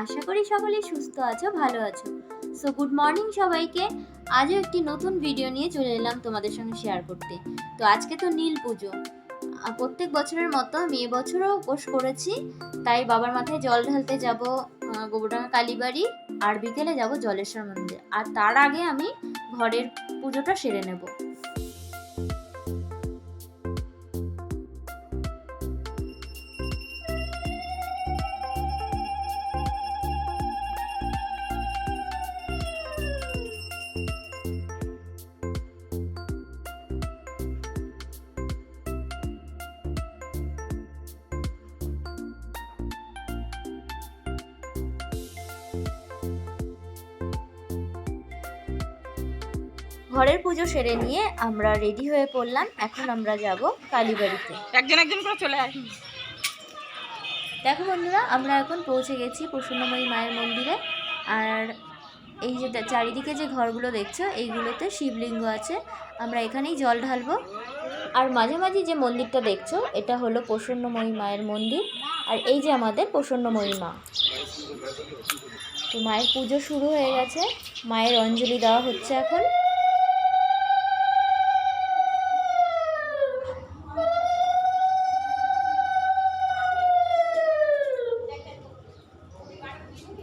আশা করি সকলেই সুস্থ আছো, ভালো আছো। সো গুড মর্নিং সবাইকে। আজও একটি নতুন ভিডিও নিয়ে চলে এলাম তোমাদের সঙ্গে শেয়ার করতে। তো আজকে তো নীল পুজো। প্রত্যেক বছরের মতো আমি এবছরও উপোস করেছি। তাই বাবার মাথায় জল ঢালতে যাব গোবরডাঙ্গা কালীবাড়ি আর বিকেলে যাব জলেশ্বর মন্দির। আর তার আগে আমি ঘরের পুজোটা সেরে নেব। ঘরের পুজো সেরে নিয়ে আমরা রেডি হয়ে পড়লাম। এখন আমরা যাব কালীবাড়িতে। একজন একজন করে চলে আয় দেখো বন্ধুরা আমরা এখন পৌঁছে গেছি প্রসন্নময়ী মায়ের মন্দিরে। আর এই যে চারিদিকে যে ঘরগুলো দেখছ এইগুলোতে শিবলিঙ্গ আছে। আমরা এখানেই জল ঢালবো। আর মাঝে মাঝামাঝি যে মন্দিরটা দেখছ এটা হলো প্রসন্নময়ী মায়ের মন্দির। আর এই যে আমাদের প্রসন্নময়ী মা। তো মায়ের পুজো শুরু হয়ে গেছে। মায়ের অঞ্জলি দেওয়া হচ্ছে এখন।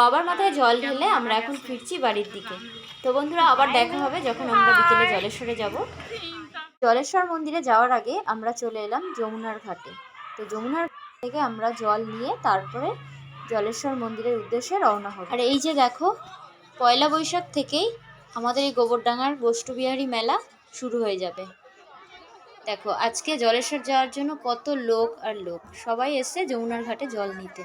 বাবার মাথায় জল ঢেলে আমরা এখন ফিরছি বাড়ির দিকে। তো বন্ধুরা, আবার দেখা হবে যখন আমরা বিকেলে জলেশ্বরে যাব। জলেশ্বর মন্দিরে যাওয়ার আগে আমরা চলে এলাম যমুনার ঘাটে। তো যমুনার থেকে আমরা জল নিয়ে তারপরে জলেশ্বর মন্দিরের উদ্দেশ্যে রওনা হব। আর এই যে দেখো, পয়লা বৈশাখ থেকেই আমাদের এই গোবরডাঙ্গার গোষ্ঠবিহারী মেলা শুরু হয়ে যাবে। দেখো, আজকে জলেশ্বর যাওয়ার জন্য কত লোক আর লোক। সবাই এসে যমুনার ঘাটে জল নিতে।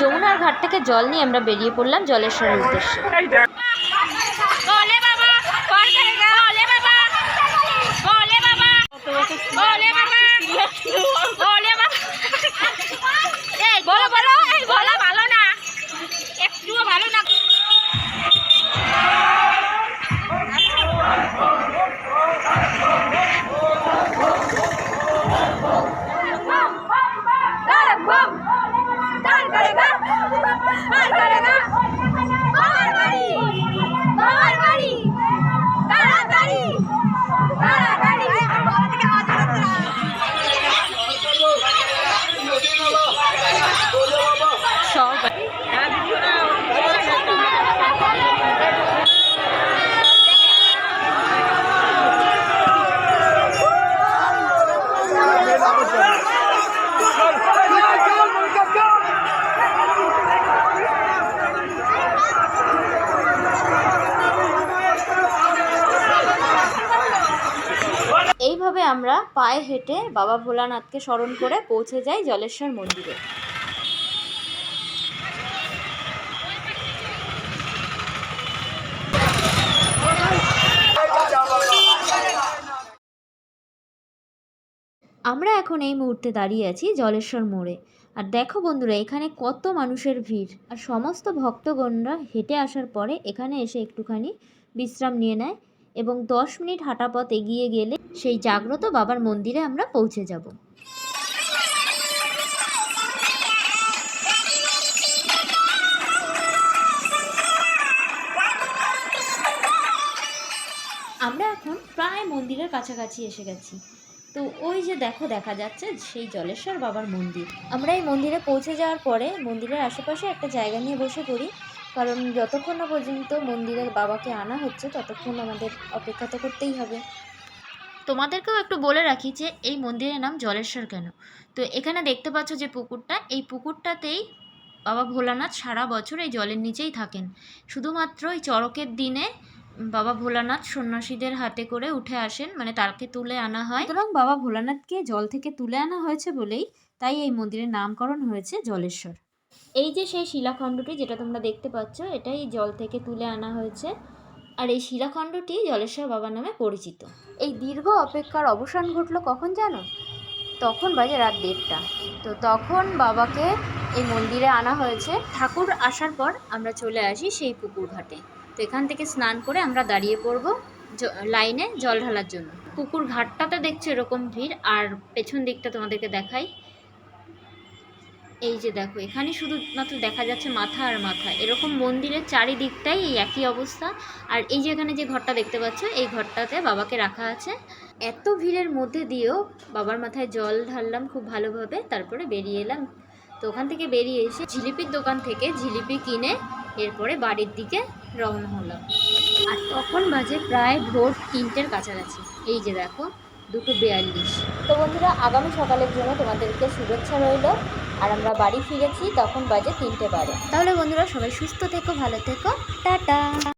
যমুনার ঘাট থেকে জল নিয়ে আমরা বেরিয়ে পড়লাম জলেশ্বরের উদ্দেশ্যে। আমরা পায়ে হেঁটে বাবা ভোলানাথকে স্মরণ করে পৌঁছে যাই জলেশ্বর মন্দিরে। আমরা এখন এই মুহূর্তে দাঁড়িয়ে আছি জলেশ্বর মোড়ে। আর দেখো বন্ধুরা, এখানে কত মানুষের ভিড়। আর সমস্ত ভক্তগণরা হেঁটে আসার পরে এখানে এসে একটুখানি বিশ্রাম নিয়ে নেয়। এবং দশ মিনিট হাঁটা পথ এগিয়ে গেলে সেই জাগ্রত বাবার মন্দিরে আমরা পৌঁছে যাব। আমরা এখন প্রায় মন্দিরের কাছাকাছি এসে গেছি। তো ওই যে দেখো, দেখা যাচ্ছে সেই জলেশ্বর বাবার মন্দির। আমরা এই মন্দিরে পৌঁছে যাওয়ার পরে মন্দিরের আশেপাশে একটা জায়গা নিয়ে বসে পড়ি। কারণ যতক্ষণ না পর্যন্ত মন্দিরের বাবাকে আনা হচ্ছে ততক্ষণ আমাদের অপেক্ষা তো করতেই হবে। তোমাদেরকেও একটু বলে রাখি যে এই মন্দিরের নাম জলেশ্বর কেন? তো এখানে দেখতে পাচ্ছ যে পুকুরটা এই পুকুরটাতেই বাবা ভোলানাথ সারা বছর এই জলের নিচেই থাকেন। শুধুমাত্র এই চড়কের দিনে বাবা ভোলানাথ সন্ন্যাসীদের হাতে করে উঠে আসেন মানে তাকে তুলে আনা হয়। সুতরাং বাবা ভোলানাথকে জল থেকে তুলে আনা হয়েছে বলেই তাই এই মন্দিরের নামকরণ হয়েছে জলেশ্বর। এই যে সেই শিলাখণ্ডটি যেটা তোমরা দেখতে পাচ্ছ, এটাই জল থেকে তুলে আনা হয়েছে। আর এই শিলাখণ্ডটি জলেশ্বর বাবা নামে পরিচিত। এই দীর্ঘ অপেক্ষার অবসান ঘটলো কখন জানো? তখন বাজে রাত দেড়টা। তো তখন বাবাকে এই মন্দিরে আনা হয়েছে। ঠাকুর আসার পর আমরা চলে আসি সেই পুকুর ঘাটে। তো এখান থেকে স্নান করে আমরা দাঁড়িয়ে পড়ব লাইনে জল ঢালার জন্য। পুকুর ঘাটটাতে দেখছ এরকম ভিড়। আর পেছন দিকটা তোমাদেরকে দেখাই। এই যে দেখো, এখানে শুধুমাত্র দেখা যাচ্ছে মাথা আর মাথা। এরকম মন্দিরের চারিদিকটাই এই একই অবস্থা। আর এই যে এখানে যে ঘরটা দেখতে পাচ্ছ, এই ঘরটাতে বাবাকে রাখা আছে। এত ভিড়ের মধ্যে দিয়েও বাবার মাথায় জল ঢাললাম খুব ভালোভাবে, তারপরে বেরিয়ে এলাম। তো ওখান থেকে বেরিয়ে এসে জিলিপির দোকান থেকে জিলিপি কিনে এরপরে বাড়ির দিকে রওনা হলাম। আর তখন বাজে প্রায় ভোর তিনটের কাছাকাছি। এই যে দেখো, দুটো বিয়াল্লিশ। তো বন্ধুরা, আগামী সকালের জন্য তোমাদেরকে শুভেচ্ছা রইল। আর আমরা বাড়ি ফিরেছি তখন বাজে তিনটে বারে। তাহলে বন্ধুরা সবাই সুস্থ থেকো, ভালো থেকো। টাটা।